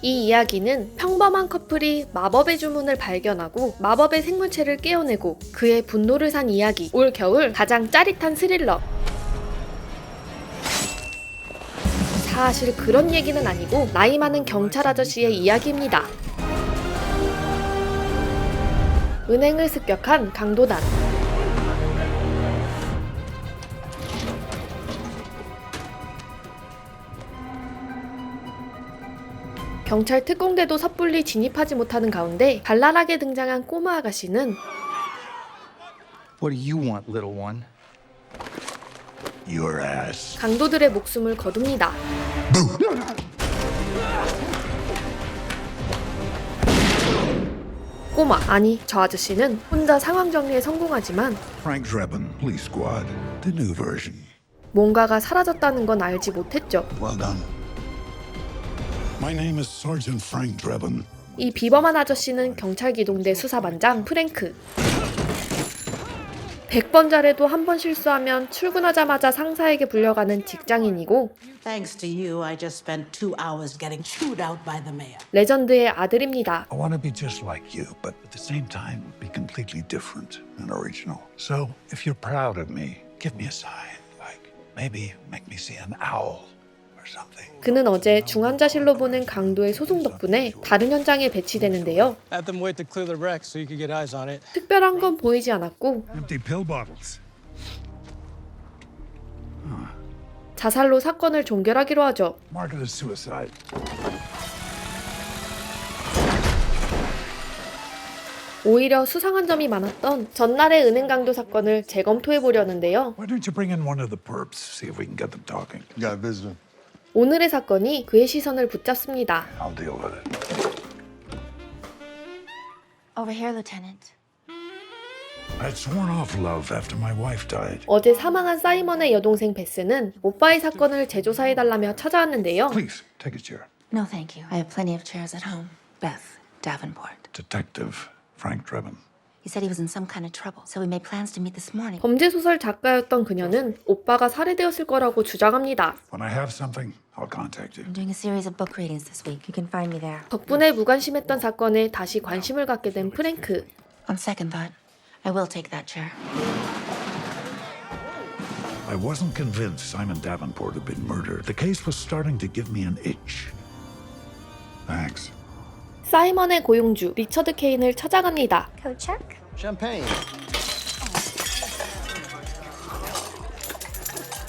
이 이야기는 평범한 커플이 마법의 주문을 발견하고 마법의 생물체를 깨어내고 그의 분노를 산 이야기. 올 겨울 가장 짜릿한 스릴러. 사실 그런 얘기는 아니고 나이 많은 경찰 아저씨의 이야기입니다. 은행을 습격한 강도단. 경찰 특공대도 섣불리 진입하지 못하는 가운데 발랄하게 등장한 꼬마 아가씨는 What do you want, little one? Your ass. 강도들의 목숨을 거둡니다. 꼬마 아니 저 아저씨는 혼자 상황 정리에 성공하지만 Frank Drebin, Police Squad. The new version. 뭔가가 사라졌다는 건 알지 못했죠. Well done. My name is Sergeant Frank Drebin. 이 비범한 아저씨는 경찰 기동대 수사반장 프랭크. 100번 잘해도 한 번 실수하면 출근하자마자 상사에게 불려가는 직장인이고 Thanks to you, I just spent two hours getting chewed out by the mayor. 레전드의 아들입니다. I want to be just like you, but at the same time, be completely different and original. So, if you're proud of me, give me a sign. Like, maybe make me see an owl or something. 그는 어제 중환자실로 보낸 강도의 소송 덕분에 다른 현장에 배치되는데요. Had them wait to clear the wreck so you could get eyes on it. 특별한 건 보이지 않았고 Empty pill bottles. 자살로 사건을 종결하기로 하죠. 오히려 수상한 점이 많았던 전날의 은행 강도 사건을 재검토해 보려는데요. Why don't you bring in one of the perps? See if we can get them talking. Got a visitor. 오늘의 사건이 그의 시선을 붙잡습니다. I'll deal with it. Over here, Lieutenant. I'd sworn off love after my wife died. 어제 사망한 사이먼의 여동생 베스는 오빠의 사건을 재조사해 달라며 찾아왔는데요. Please, take a chair. No, thank you. I have plenty of chairs at home. Beth Davenport. Detective Frank Drebin. He said he was in some kind of trouble, so we made plans to meet this morning. 범죄 소설 작가였던 그녀는 오빠가 살해되었을 거라고 주장합니다. When I have something, I'll contact you. I'm doing a series of book readings this week. You can find me there. 덕분에 무관심했던 사건에 다시 관심을 갖게 된 프랭크. On second thought, I will take that chair. I wasn't convinced Simon Davenport had been murdered. The case was starting to give me an itch. Thanks. 사이먼의 고용주 리처드 케인을 찾아갑니다. Check. Champagne.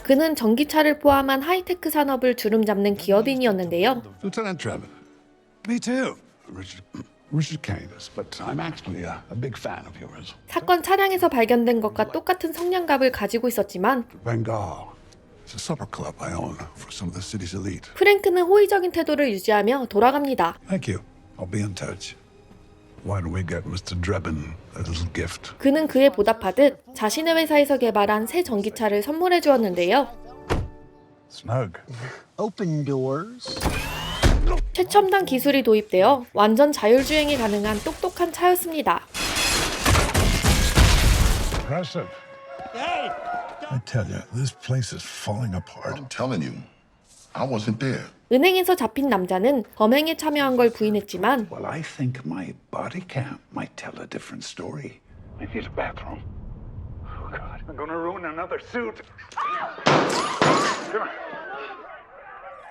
그는 전기차를 포함한 하이테크 산업을 주름잡는 기업인이었는데요. Lieutenant Drebin. Me too. Richard, Richard Canis, but I'm actually a, a big fan of yours. 사건 차량에서 발견된 것과 똑같은 성냥갑을 가지고 있었지만 Bengal. It's a supper club I own for some of the city's elite. 프랭크는 호의적인 태도를 유지하며 돌아갑니다. Thank you. I'll be in touch. Why don't we get Mr. Drebin a little gift? 그는 그에 보답하듯 자신의 회사에서 개발한 새 전기차를 선물해 주었는데요. Snug. Open doors. 최첨단 기술이 도입되어 완전 자율주행이 가능한 똑똑한 차였습니다. Impressive. I tell you, this place is falling apart. I'm telling you, I wasn't there. 은행에서 잡힌 남자는 범행에 참여한 걸 부인했지만 Well, I think my body cam might tell a different story. I need a bathroom. Oh, God. I'm gonna ruin another suit. Come on.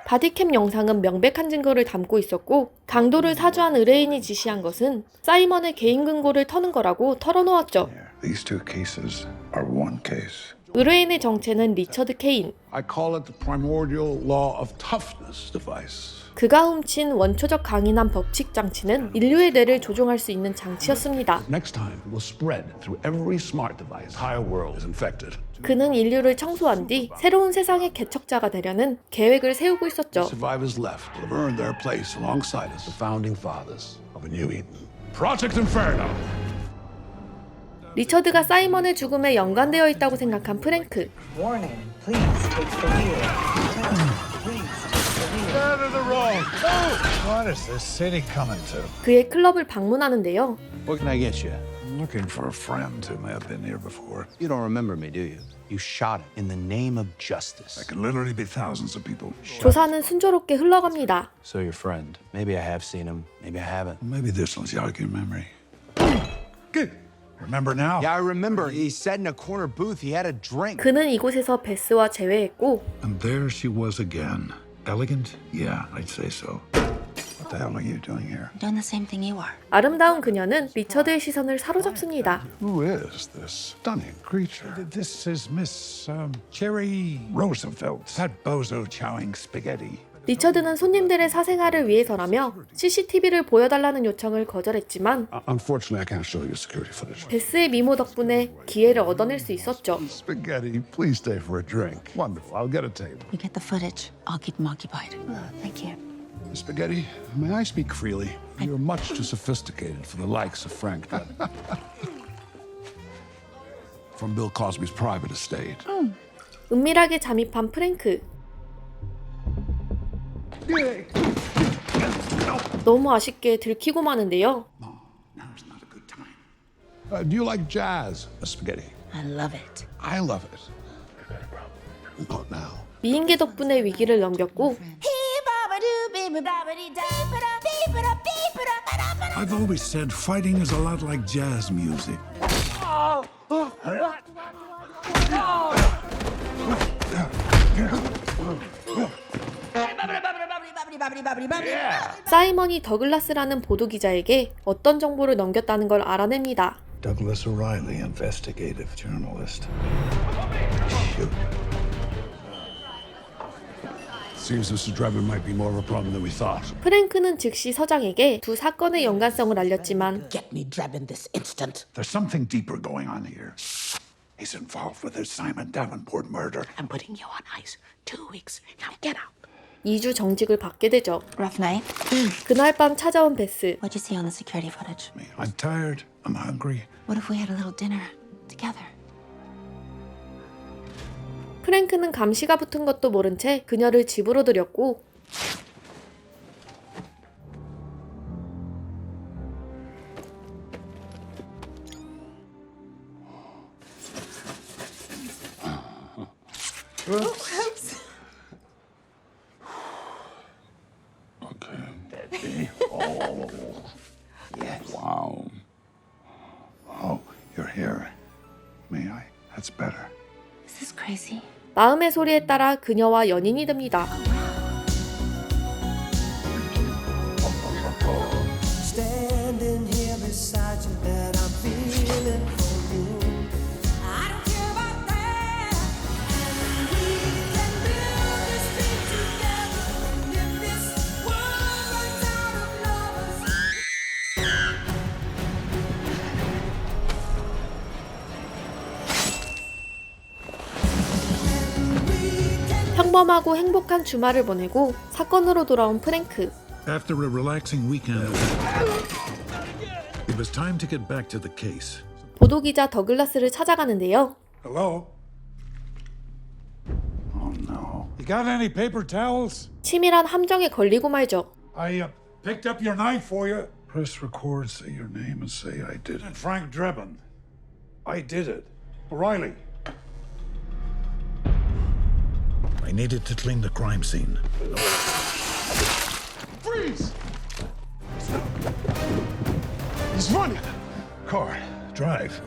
바디캠 영상은 명백한 증거를 담고 있었고 강도를 사주한 의뢰인이 지시한 것은 사이먼의 개인 금고를 터는 거라고 털어놓았죠. These two cases are one case. 의뢰인의 정체는 리처드 케인. I call it the primordial law of toughness device. 그가 훔친 원초적 강인한 법칙 장치는 인류의 뇌를 조종할 수 있는 장치였습니다. Next time, it will spread through every smart device. Entire world is infected. 그는 인류를 청소한 뒤 새로운 세상의 개척자가 되려는 계획을 세우고 있었죠. Survivors left have earned their place alongside us, the founding fathers of a new Eden. Project Inferno. 리처드가 사이먼의 죽음에 연관되어 있다고 생각한 프랭크. 그의 클럽을 방문하는데요. What can I get you? looking for a friend who may have been here before. You don't remember me, do you? You shot him in the name of justice. There could literally be thousands of people. 조사는 순조롭게 흘러갑니다. So your friend. Maybe I have seen him. Maybe I haven't. Maybe this jog your memory. Good. Remember now? Yeah, I remember. He sat in a corner booth. He had a drink. 그는 이곳에서 베스와 재회했고 And there she was again. Elegant? Yeah, I'd say so. What the hell are you doing here? Doing the same thing you are. 아름다운 그녀는 리처드의 시선을 사로잡습니다. Who is this stunning creature? This is Miss um, Cherry Roosevelt. That bozo chowing spaghetti. 리처드는 손님들의 사생활을 위해서라며 CCTV를 보여달라는 요청을 거절했지만. 베스의 미모 덕분에 기회를 얻어낼 수 있었죠. Spaghetti, may I speak freely? You're much too sophisticated for the likes of Frank. From Bill Cosby's private estate. 은밀하게 잠입한 프랭크. 너무 아쉽게 들키고 마는데요. Uh, do you like jazz, Spaghetti? I love it. I love it. Not now. 미인계 덕분에 위기를 넘겼고 I've always said fighting is a lot like jazz music. 사이먼이 더글라스라는 보도 기자에게 어떤 정보를 넘겼다는 걸 알아냅니다. Douglas O'Reilly, investigative journalist. Shoot. Seems Mr. Drebin might be more of a problem than we thought. 프랭크는 즉시 서장에게 두 사건의 연관성을 알렸지만 Get me Drebin this instant. There's something deeper going on here. He's involved with the Simon Davenport murder. I'm putting you on ice. Two weeks. Now get out. 2주 정직을 받게 되죠. Rough night. 그날 밤 찾아온 베스. What'd you see on the security footage? I'm tired. I'm hungry. What if we had a little dinner together? 프랭크는 감시가 붙은 것도 모른 채 그녀를 집으로 들였고 That's better. Is this crazy? 마음의 소리에 따라 그녀와 연인이 됩니다. 평범하고 행복한 주말을 보내고 사건으로 돌아온 프랭크. After a relaxing weekend, it was time to get back to the case. 보도 기자 더글라스를 찾아가는데요. Hello? Oh no. You got any paper towels? 치밀한 함정에 걸리고 말죠. I uh, picked up your knife for you. Press record, say your name, and say I did it. Frank Drebin. I did it. O'Reilly. I needed to clean the crime scene. Freeze! He's running. Car, drive.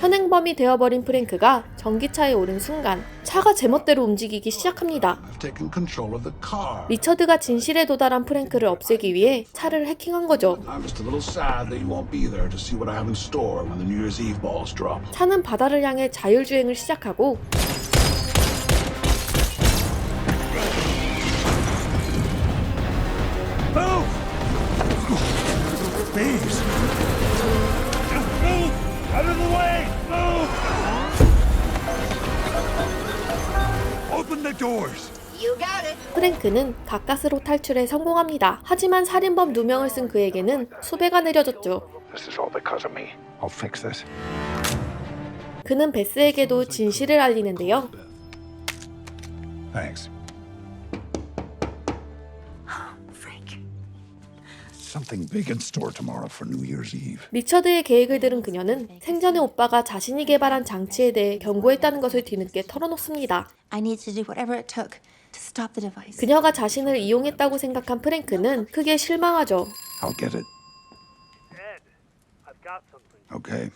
현행범이 되어버린 프랭크가 전기차에 오른 순간 차가 제멋대로 움직이기 시작합니다. I've taken control of the car. 리처드가 진실에 도달한 프랭크를 없애기 위해 차를 해킹한 거죠. I'm just a little sad that you won't be there to see what I have in store when the New Year's Eve balls drop. 차는 바다를 향해 자율주행을 시작하고 프랭크는 가까스로 탈출에 성공합니다. 하지만 살인범 누명을 쓴 그에게는 수배가 내려졌죠. 그는 베스에게도 진실을 알리는데요. Thanks. 리처드의 계획을 들은 그녀는 생전에 오빠가 자신이 개발한 장치에 대해 경고했다는 것을 뒤늦게 털어놓습니다. I need to do whatever it took to stop the device. 그녀가 자신을 이용했다고 생각한 프랭크는 크게 실망하죠. I'll get it. Okay.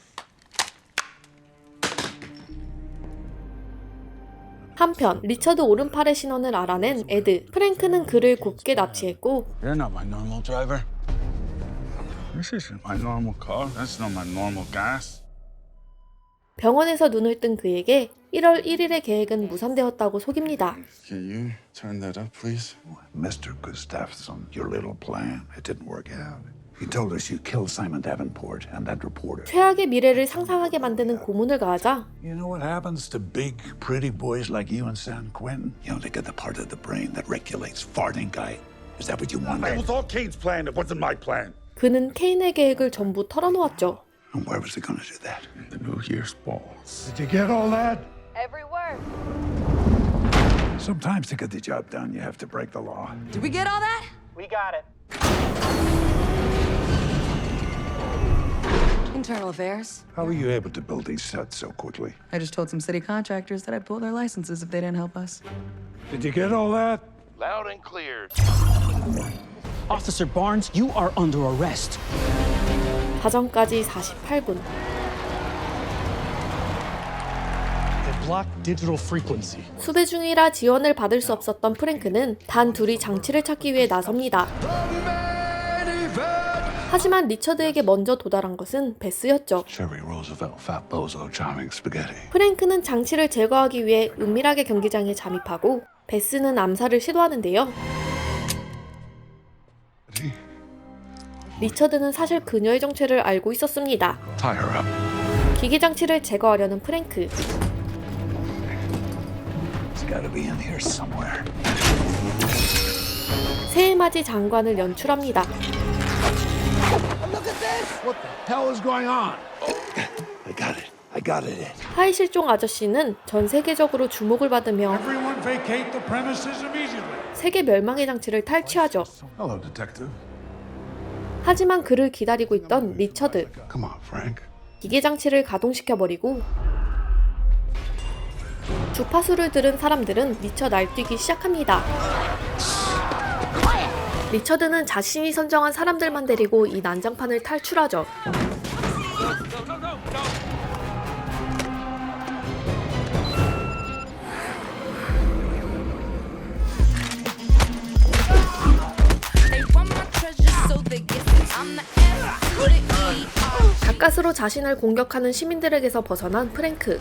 한편 리처드 오른팔의 신원을 알아낸 에드. 프랭크는 그를 곱게 납치했고 This isn't my normal car. That's not my normal gas. 병원에서 눈을 뜬 그에게 1월 1일의 계획은 무산되었다고 속입니다. Can you turn that up, please? Mr. Gustafsson, your little plan, it didn't work out. You told us you killed Simon Davenport and that reporter. 최악의 미래를 상상하게 만드는 고문을 가하자 You know what happens to big, pretty boys like you in San Quentin? You only get the part of the brain that regulates farting guy. Is that what you It wanted? was all Kane's plan. It wasn't my plan. 그는 케인의 계획을 전부 털어놓았죠. And where was he going to do that? The New Year's balls. Did you get all that? Every word. Sometimes to get the job done, you have to break the law. Did we get all that? We got it. Internal affairs. How were you able to build these sets so quickly? I just told some city contractors that I'd pull their licenses if they didn't help us. Did you get all that? Loud and clear. Officer Barnes, you are under arrest. 가정까지 48분. They block digital frequency. 수배 중이라 지원을 받을 수 없었던 프랭크는 단 둘이 장치를 찾기 위해 나섭니다. 하지만 리처드에게 먼저 도달한 것은 베스였죠. Cherry Roosevelt, Fat Bozo, Charming Spaghetti. 프랭크는 장치를 제거하기 위해 은밀하게 경기장에 잠입하고 베스는 암살을 시도하는데요. 리처드는 사실 그녀의 정체를 알고 있었습니다. 기계 장치를 제거하려는 프랭크. 새해맞이 장관을 연출합니다. 하이 실종 아저씨는 전 세계적으로 주목을 받으며 Everyone vacate the premises immediately. 세계 멸망의 장치를 탈취하죠. Hello, detective. 하지만 그를 기다리고 있던 리처드. 기계 장치를 가동시켜 버리고 주파수를 들은 사람들은 미쳐 날뛰기 시작합니다. 리처드는 자신이 선정한 사람들만 데리고 이 난장판을 탈출하죠. 자신을 공격하는 시민들에게서 벗어난 프랭크.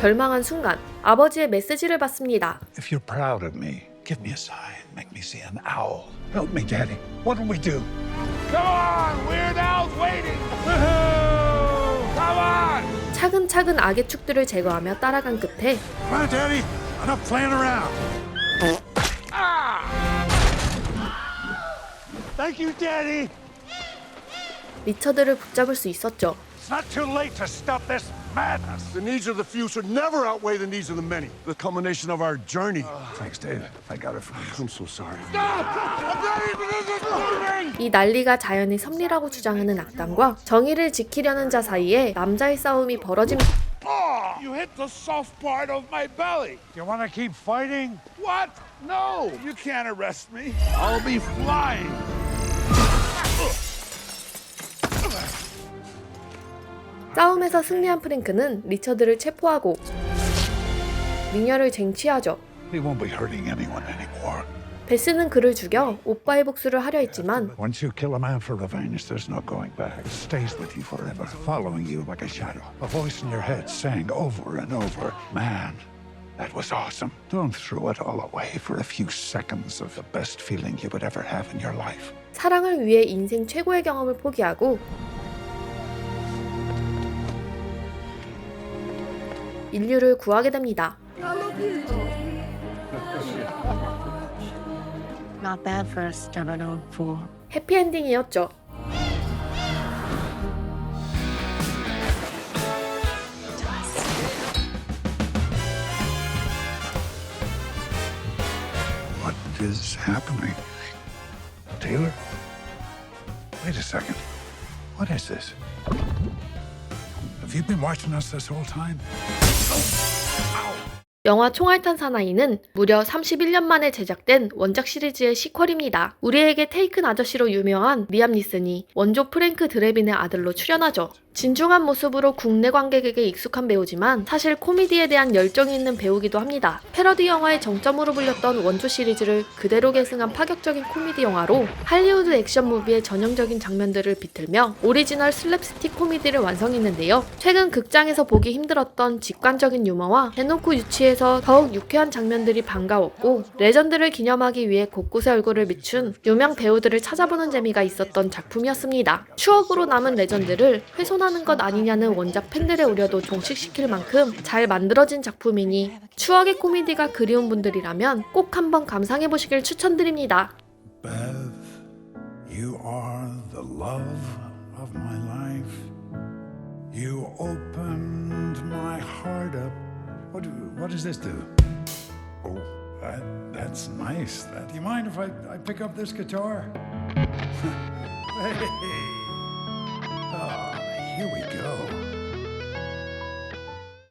절망한 순간 아버지의 메시지를 받습니다. If you're proud of me, give me a sign. Make me see an owl. Help me, Daddy. What do we do? Come on, Weird Al's waiting. Woohoo! Come on! 차근차근 악의 축들을 제거하며 따라간 끝에 Come on, Daddy. Enough playing around. Thank you, Daddy. 리처드를 붙잡을 수 있었죠. It's not too late to stop this madness. The needs of the few should never outweigh the needs of the many. The culmination of our journey. Thanks, Dave. I got it from you. I'm so sorry. Stop! I'm not even in this moving! 이 난리가 자연의 섭리라고 주장하는 악당과 정의를 지키려는 자 사이에 남자의 싸움이 벌어집니다. Oh, you hit the soft part of my belly. You want to keep fighting? What? No, you can't arrest me. I'll be flying. 싸움에서 승리한 프랭크는 리처드를 체포하고 미녀를 쟁취하죠. 베스는 그를 죽여 오빠의 복수를 하려 했지만 that was awesome. Don't throw it all away for a few seconds of the best feeling you would ever have in your life. 사랑을 위해 인생 최고의 경험을 포기하고 인류를 구하게 됩니다. Not bad for a stubborn old fool. 해피엔딩이었죠. What is happening? Taylor? Wait a second. What is this? 영화 총알탄 사나이는 무려 31년 만에 제작된 원작 시리즈의 시퀄입니다. 우리에게 테이큰 아저씨로 유명한 리암 니슨이 원조 프랭크 드레빈의 아들로 출연하죠. 진중한 모습으로 국내 관객에게 익숙한 배우지만 사실 코미디에 대한 열정이 있는 배우기도 합니다. 패러디 영화의 정점으로 불렸던 원조 시리즈를 그대로 계승한 파격적인 코미디 영화로 할리우드 액션 무비의 전형적인 장면들을 비틀며 오리지널 슬랩스틱 코미디를 완성했는데요. 최근 극장에서 보기 힘들었던 직관적인 유머와 대놓고 유치해서 더욱 유쾌한 장면들이 반가웠고 레전드를 기념하기 위해 곳곳에 얼굴을 비춘 유명 배우들을 찾아보는 재미가 있었던 작품이었습니다. 추억으로 남은 레전드를 훼손 하는 것 아니냐는 원작 팬들의 우려도 종식시킬 만큼 잘 만들어진 작품이니 추억의 코미디가 그리운 분들이라면 꼭 한번 감상해 보시길 추천드립니다. Oh, that, that's nice. That, do you mind if I, I pick up this guitar? hey. Ah, Here we go.